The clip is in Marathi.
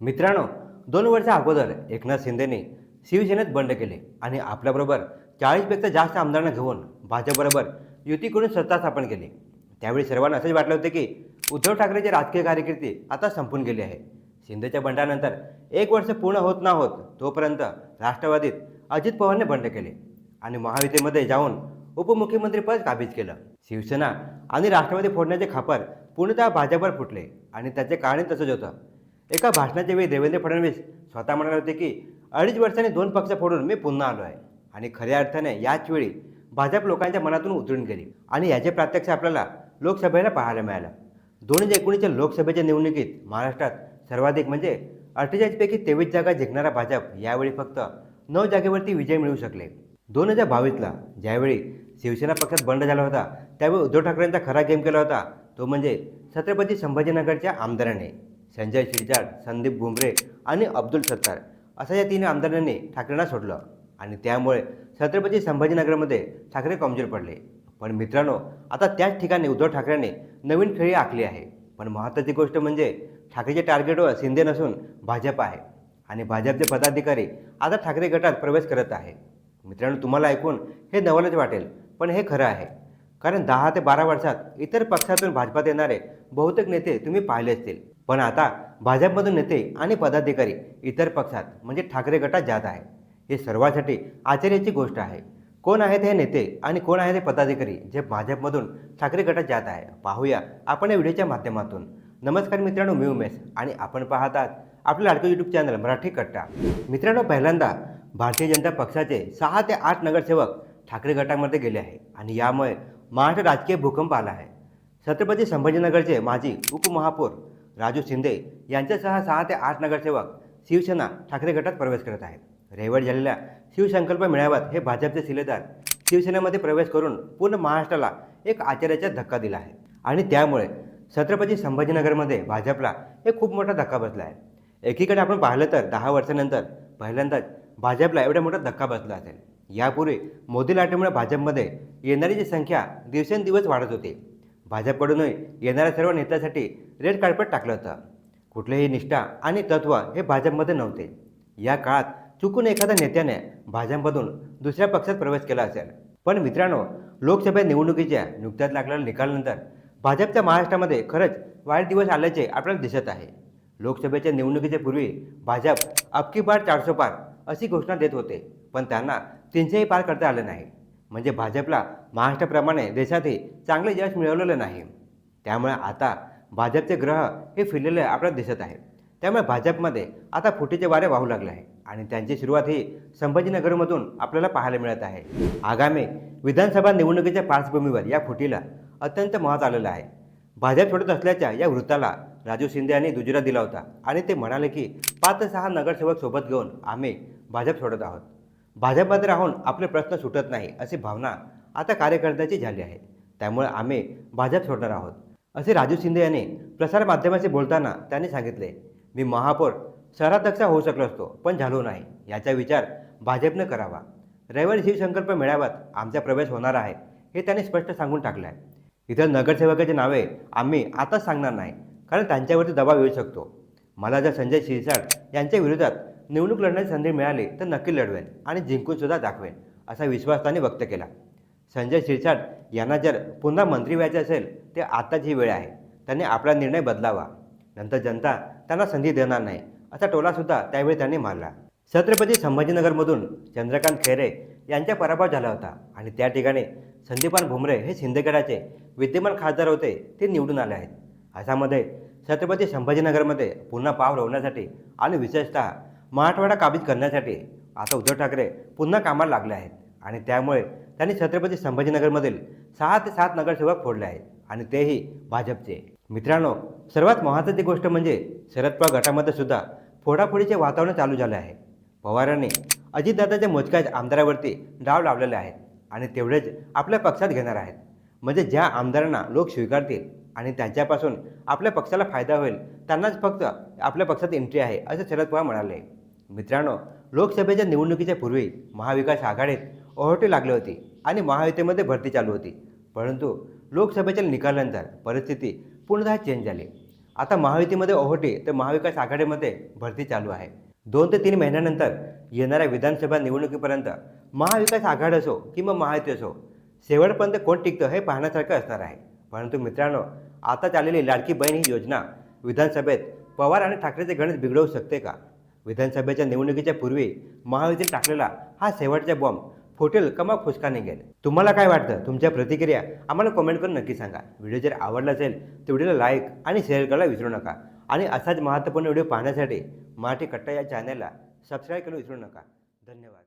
मित्रांनो दोन वर्षा अगोदर एकनाथ शिंदेने शिवसेनेत बंड केले आणि आपल्याबरोबर चाळीसपेक्षा जास्त आमदारांना घेऊन भाजपबरोबर युती करून सत्ता स्थापन केली. त्यावेळी सर्वांना असेच वाटले होते की उद्धव ठाकरेची राजकीय कारकिर्दी आता संपून गेली आहे शिंदेच्या बंडानंतर एक वर्ष पूर्ण होत ना होत तोपर्यंत राष्ट्रवादीत अजित पवारने बंड केले आणि महायुतीमध्ये जाऊन उपमुख्यमंत्रीपद काबीज केलं. शिवसेना आणि राष्ट्रवादी फोडण्याचे खापर पूर्णतः भाजपवर फुटले आणि त्याचे कारण तसंच होतं. एका भाषणाच्या वेळी देवेंद्र फडणवीस स्वतः म्हणाले होते की अडीच वर्षांनी दोन पक्ष फोडून मी पुन्हा आलो आहे. आणि खऱ्या अर्थाने याच वेळी भाजप लोकांच्या मनातून उतरून गेली आणि याचे प्रत्यक्ष आपल्याला लोकसभेला पाहायला मिळालं. दोन हजार एकोणीसच्या लोकसभेच्या निवडणुकीत महाराष्ट्रात सर्वाधिक म्हणजे अठ्ठेचाळीसपैकी तेवीस जागा जिंकणारा भाजप यावेळी फक्त नऊ जागेवरती विजय मिळवू शकले. दोन हजार बावीसला ज्यावेळी शिवसेना पक्षात बंड झाला होता त्यावेळी उद्धव ठाकरेंचा खरा गेम केला होता तो म्हणजे छत्रपती संभाजीनगरच्या आमदाराने. संजय शिरजाड संदीप भुमरे आणि अब्दुल सत्तार असं या तीन आमदारांनी ठाकरेंना सोडलं. आणि त्यामुळे छत्रपती संभाजीनगरमध्ये ठाकरे कमजोर पडले. पण मित्रांनो आता त्याच ठिकाणी उद्धव ठाकरेंनी नवीन खेळी आखली आहे. पण महत्त्वाची गोष्ट म्हणजे ठाकरेचे टार्गेटवर शिंदे नसून भाजप आहे. आणि भाजपचे पदाधिकारी आता ठाकरे गटात प्रवेश करत आहे. मित्रांनो तुम्हाला ऐकून हे नवलच वाटेल पण हे खरं आहे. कारण दहा ते बारा वर्षात इतर पक्षातून भाजपात येणारे बहुतेक नेते तुम्ही पाहिले असतील. पण आता भाजपमधून नेते आणि पदाधिकारी इतर पक्षात म्हणजे ठाकरे गटात जात आहे हे सर्वांसाठी आश्चर्याची गोष्ट आहे. कोण आहेत हे नेते आणि कोण आहेत हे पदाधिकारी जे भाजपमधून ठाकरे गटात जात आहे? पाहूया आपण या व्हिडिओच्या माध्यमातून. नमस्कार मित्रांनो मी उमेश आणि आपण पाहतात आपलं लाडकं यूट्यूब चॅनल मराठी कट्टा. मित्रांनो पहिल्यांदा भारतीय जनता पक्षाचे सहा ते आठ नगरसेवक ठाकरे गटामध्ये गेले आहे आणि यामुळे महाराष्ट्र राजकीय भूकंप आला आहे. छत्रपती संभाजीनगरचे माजी उपमहापौर राजू शिंदे यांच्यासह सहा ते आठ नगरसेवक शिवसेना ठाकरे गटात प्रवेश करत आहेत. रेवड झालेल्या शिवसंकल्प मेळाव्यात हे भाजपचे शिलेदार शिवसेनेमध्ये प्रवेश करून पूर्ण महाराष्ट्राला एक आचार्याचा धक्का दिला आहे. आणि त्यामुळे छत्रपती संभाजीनगरमध्ये भाजपला एक खूप मोठा धक्का बसला आहे. एकीकडे आपण पाहिलं तर दहा वर्षानंतर पहिल्यांदाच भाजपला एवढा मोठा धक्का बसला असेल. यापूर्वी मोदी लाटेमुळे भाजपमध्ये येणारीची संख्या दिवसेंदिवस वाढत होती. भाजपकडूनही येणाऱ्या सर्व नेत्यासाठी रेड कार्पेट टाकलं होतं. कुठलेही निष्ठा आणि तत्त्व हे भाजपमध्ये नव्हते. या काळात चुकून एखाद्या नेत्याने भाजपमधून दुसऱ्या पक्षात प्रवेश केला असेल. पण मित्रांनो लोकसभा निवडणुकीच्या नुकत्याच लागलेल्या निकालानंतर भाजपच्या महाराष्ट्रामध्ये खरंच वाईट दिवस आल्याचे आपल्याला दिसत आहे. लोकसभेच्या निवडणुकीच्या पूर्वी भाजप अबकी बार चारशे पार अशी घोषणा देत होते. पण त्यांना तीनशेही पार करता आलं नाही. म्हणजे भाजपला महाराष्ट्राप्रमाणे देशातही चांगले यश मिळवलेलं नाही. त्यामुळे आता भाजपचे ग्रह हे फिरलेले आपल्याला दिसत आहे त्यामुळे भाजपमध्ये आता फुटीचे वारे वाहू लागले आहे आणि त्यांची सुरुवात ही संभाजीनगरमधून आपल्याला पाहायला मिळत आहे. आगामी विधानसभा निवडणुकीच्या पार्श्वभूमीवर या फुटीला अत्यंत महत्त्व आलेलं आहे. भाजप सोडत असल्याच्या या वृत्ताला राजू शिंदे यांनी दुजरा दिला होता आणि ते म्हणाले की पाच सहा नगरसेवक सोबत घेऊन आम्ही भाजप सोडत आहोत. भाजपमध्ये राहून आपले प्रश्न सुटत नाही अशी भावना आता कार्यकर्त्याची झाली आहे. त्यामुळे आम्ही भाजप सोडणार आहोत. असे राजू शिंदे यांनी प्रसारमाध्यमाशी बोलताना त्यांनी सांगितले मी महापौर शहराध्यक्ष होऊ शकलो असतो पण झालो नाही. याचा विचार भाजपने करावा. रविवारी शिवसंकल्प मेळाव्यात आमचा प्रवेश होणार आहे हे त्यांनी स्पष्ट सांगून टाकलं आहे इथं नगरसेवकाची नावे आम्ही आताच सांगणार नाही कारण त्यांच्यावरती दबाव येऊ शकतो. मला जर संजय शिरसाट यांच्या विरोधात निवडणूक लढण्याची संधी मिळाली तर नक्की लढवेन आणि जिंकूनसुद्धा दाखवेन असा विश्वास त्यांनी व्यक्त केला. संजय शिरसाट यांना जर पुन्हा मंत्री व्हायचे असेल ते आत्ताच ही वेळ आहे. त्यांनी आपला निर्णय बदलावा. नंतर जनता त्यांना संधी देणार नाही असा टोलासुद्धा त्यावेळी त्यांनी मारला. छत्रपती संभाजीनगरमधून चंद्रकांत खैरे यांचा पराभव झाला होता आणि त्या ठिकाणी संदीपान भुमरे हे शिंदेगडाचे विद्यमान खासदार होते ते निवडून आले आहेत. अशामध्ये छत्रपती संभाजीनगरमध्ये पुन्हा पाव रोवण्यासाठी आणि विशेषतः मराठवाडा काबीज करण्यासाठी आता उद्धव ठाकरे पुन्हा कामाला लागले आहेत. आणि त्यामुळे त्यांनी छत्रपती संभाजीनगरमधील सहा ते सात नगरसेवक फोडले आहेत आणि तेही भाजपचे. मित्रांनो सर्वात महत्त्वाची गोष्ट म्हणजे शरद पवार गटामध्ये सुद्धा फोडाफोडीचे वातावरण चालू झाले आहे. पवारांनी अजितदादाच्या मोजक्याच आमदारावरती डाव लावलेले आहेत आणि तेवढेच आपल्या पक्षात घेणार आहेत. म्हणजे ज्या आमदारांना लोक स्वीकारतील आणि त्यांच्यापासून आपल्या पक्षाला फायदा होईल त्यांनाच फक्त आपल्या पक्षात एंट्री आहे असं शरद पवार म्हणाले. मित्रांनो लोकसभेच्या निवडणुकीच्या पूर्वी महाविकास आघाडीत ओहोटी लागली होती आणि महायुतीमध्ये भरती चालू होती. परंतु लोकसभेच्या निकालानंतर परिस्थिती पूर्णतः चेंज झाली. आता महायुतीमध्ये ओहोटी तर महाविकास आघाडीमध्ये भरती चालू आहे. दोन ते तीन महिन्यानंतर येणाऱ्या विधानसभा निवडणुकीपर्यंत महाविकास आघाडी असो किंवा महायुती असो शेवटपर्यंत कोण टिकतं हे पाहण्यासारखं असणार आहे. परंतु मित्रांनो आता चाललेली लाडकी बहीण ही योजना विधानसभेत पवार आणि ठाकरेचे गणित बिघडवू शकते का? विधानसभेच्या निवडणुकीच्या पूर्वी महायुतीने टाकलेला हा शेवटचा बॉम्ब फुटेल का मग फुसका निघेल तुम्हाला काय वाटतं? तुमच्या प्रतिक्रिया आम्हाला कमेंट करून नक्की सांगा. व्हिडिओ जर आवडला असेल तर व्हिडिओला लाईक आणि शेअर करायला विसरू नका. आणि असाच महत्त्वपूर्ण व्हिडिओ पाहण्यासाठी मराठी कट्टा या चॅनलला सबस्क्राईब करून विसरू नका. धन्यवाद.